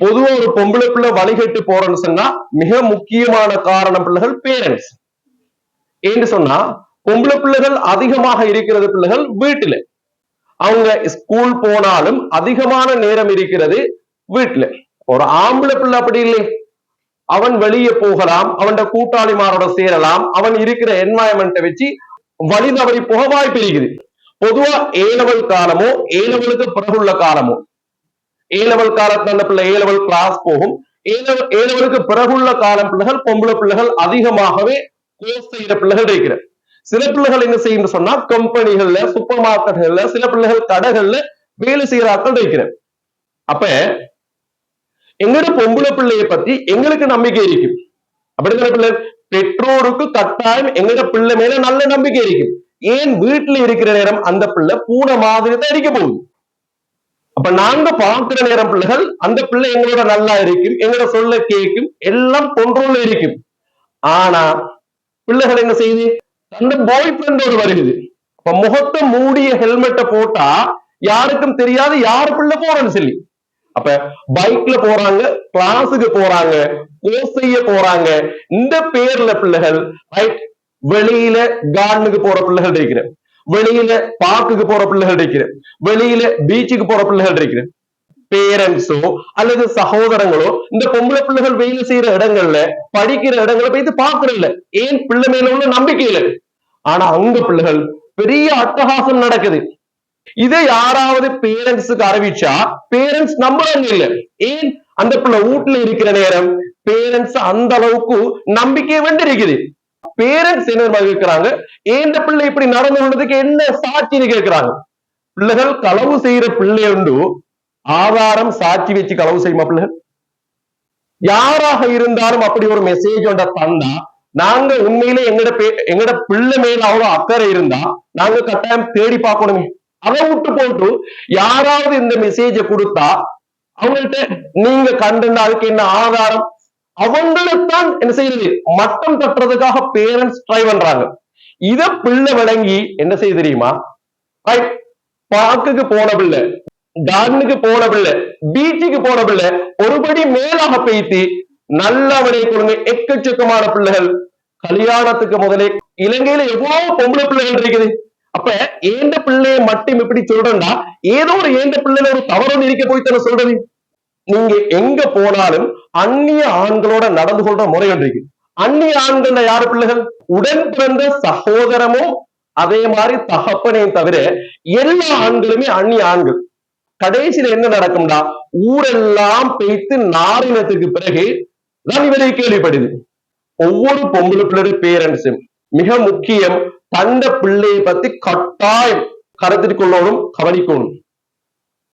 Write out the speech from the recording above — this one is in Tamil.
பொதுவா ஒரு பொம்பளை பிள்ளை வழிகட்டு போறேன்னு சொன்னா மிக முக்கியமான காரணம் பிள்ளைகள் பேரண்ட்ஸ் ஏன்னு சொன்னா பொம்பளை பிள்ளைகள் அதிகமாக இருக்கிறது பிள்ளைகள் வீட்டுல. அவங்க ஸ்கூல் போனாலும் அதிகமான நேரம் இருக்கிறது வீட்டுல. ஒரு ஆம்பளை பிள்ளை அப்படி இல்லை. அவன் வெளியே போகலாம் அவன் கூட்டாளிமாரோட சேரலாம் அவன் இருக்கிற என்வாயன்மெண்ட்டை வச்சு வழி தவறி போக வாய்ப்பு இருக்குது. பொதுவா ஏனவல் காலமோ ஏனவலுக்கு பிறகுள்ள காலமோ ஏ லெவல் காலத்துல அந்த பிள்ளை ஏ லெவல் கிளாஸ் போகும். ஏ லெவல் ஏ லெவலுக்கு பிறகுள்ள காலம் பிள்ளைகள் பொம்பளை பிள்ளைகள் அதிகமாகவே கோர்ஸ் செய்யற பிள்ளைகள் இருக்கிற. சில பிள்ளைகள் என்ன செய்யும் சொன்னா கம்பெனிகள்ல சூப்பர் மார்க்கெட்டுகள்ல சில பிள்ளைகள் கடைகள்ல வேலை செய்யற ஆட்கள் இருக்கிற. அப்ப எங்களோட பொம்பளை பிள்ளைய பத்தி எங்களுக்கு நம்பிக்கை இருக்கும். அப்படிங்கிற பிள்ளை? பெற்றோருக்கு கட்டாயம் எங்கட பிள்ளை மேல நல்ல நம்பிக்கை இருக்கும். ஏன் வீட்டுல இருக்கிற நேரம் அந்த பிள்ளை பூனை மாதிரி தான் அடிக்க போகுது. அப்ப நாங்க பார்க்கிற நேரம் பிள்ளைகள் அந்த பிள்ளை எங்களோட நல்லா இருக்கும் எங்களோட சொல்ல கேட்கும் எல்லாம் கொண்டோல இருக்கும். ஆனா பிள்ளைகள் என்ன செய்யுது? அந்த பாய் ஃப்ரெண்டோடு வருகுது இப்ப முகத்தை மூடிய ஹெல்மெட்டை போட்டா யாருக்கும் தெரியாது யாரு பிள்ளை போறேன்னு சொல்லி. அப்ப பைக்ல போறாங்க கிளாஸுக்கு போறாங்க கோர்ஸ் செய்ய போறாங்க. இந்த பேர்ல பிள்ளைகள் ரைட் வெளியில கார்டனுக்கு போற பிள்ளைகள் இருக்கிற வெளியில பார்க்குக்கு போற பிள்ளைகள் இருக்கிற வெளியில பீச்சுக்கு போற பிள்ளைகள் இருக்கிற பேரண்ட்ஸோ அல்லது சகோதரங்களோ இந்த பொம்பளை பிள்ளைகள் வேலை செய்யற இடங்கள்ல படிக்கிற இடங்களை போய் பாக்குறதில்ல ஏன் பிள்ளை மேல உள்ள நம்பிக்கை இல்லை? ஆனா அங்க பிள்ளைகள் பெரிய அட்டகாசம் நடக்குது. இதை யாராவது பேரண்ட்ஸுக்கு அறிவிச்சா பேரண்ட்ஸ் நம்புறாங்க இல்ல. ஏன்? அந்த பிள்ளை வீட்டுல இருக்கிற நேரம் பேரண்ட்ஸ் அந்த அளவுக்கு நம்பிக்கை வேண்டியிருக்குது பேரண்ட்ஸ் என்ன கேட்கிறாங்க ஏன் இந்த பிள்ளை இப்படி நடந்து கொண்டதுக்கு என்ன சாட்சின்னு கேட்கிறாங்க. பிள்ளைகள் களவு செய்யற பிள்ளை உண்டு. ஆதாரம் சாட்சி வச்சு களவு செய்யுமா பிள்ளைகள்? யாராக இருந்தாலும் அப்படி ஒரு மெசேஜ் ஒன்ற தந்தா நாங்க உண்மையிலே எங்கட பே எங்கட பிள்ளை மேல அவ்வளவு அக்கறை இருந்தா நாங்க கட்டாயம் தேடி பார்க்கணுமே. அதை விட்டு போட்டு யாராவது இந்த மெசேஜ கொடுத்தா அவங்கள்ட்ட நீங்க கண்டுன்னா அதுக்கு என்ன ஆதாரம்? அவங்களைத்தான் என்ன செய்யுது? மட்டம் தட்டுறதுக்காக பேரண்ட்ஸ் ட்ரை பண்றாங்க. இத பிள்ளை விளங்கி என்ன செய்ய தெரியுமா? பார்க்குக்கு போன பிள்ளை கார்டனுக்கு போன பிள்ளை பீச்சுக்கு போன பிள்ளை ஒருபடி மேலாக பேசி நல்லவனை கொடுங்க. எக்கச்சக்கமான பிள்ளைகள். கல்யாணத்துக்கு முதலே இலங்கையில எவ்வளவு பொம்பளை பிள்ளைகள் இருக்குது? அப்ப ஏந்த பிள்ளைய மட்டும் இப்படி சொல்றா ஏதோ ஒரு ஏந்த பிள்ளைல ஒரு தவறு இருக்க போய் தானே சொல்றது? நீங்க எங்க போனாலும் அந்நிய ஆண்களோட நடந்து கொள்ற முறை இருக்கு. அந்நிய ஆண்கள் யாரு பிள்ளைகள்? உடன் பிறந்த சகோதரமும் அதே மாதிரி தகப்பனையும் தவிர எல்லா ஆண்களுமே அந்நிய ஆண்கள். கடைசியில என்ன நடக்கும்டா? ஊரெல்லாம் பெய்த்து நாரினத்துக்கு பிறகு தான் இவரை கேள்விப்படுது. ஒவ்வொரு பொம்பளை பிள்ளை பேரண்ட்ஸும் மிக முக்கியம் தந்த பிள்ளையை பத்தி கட்டாயம் கருத்தில் கொள்ளணும் கவனிக்கணும்.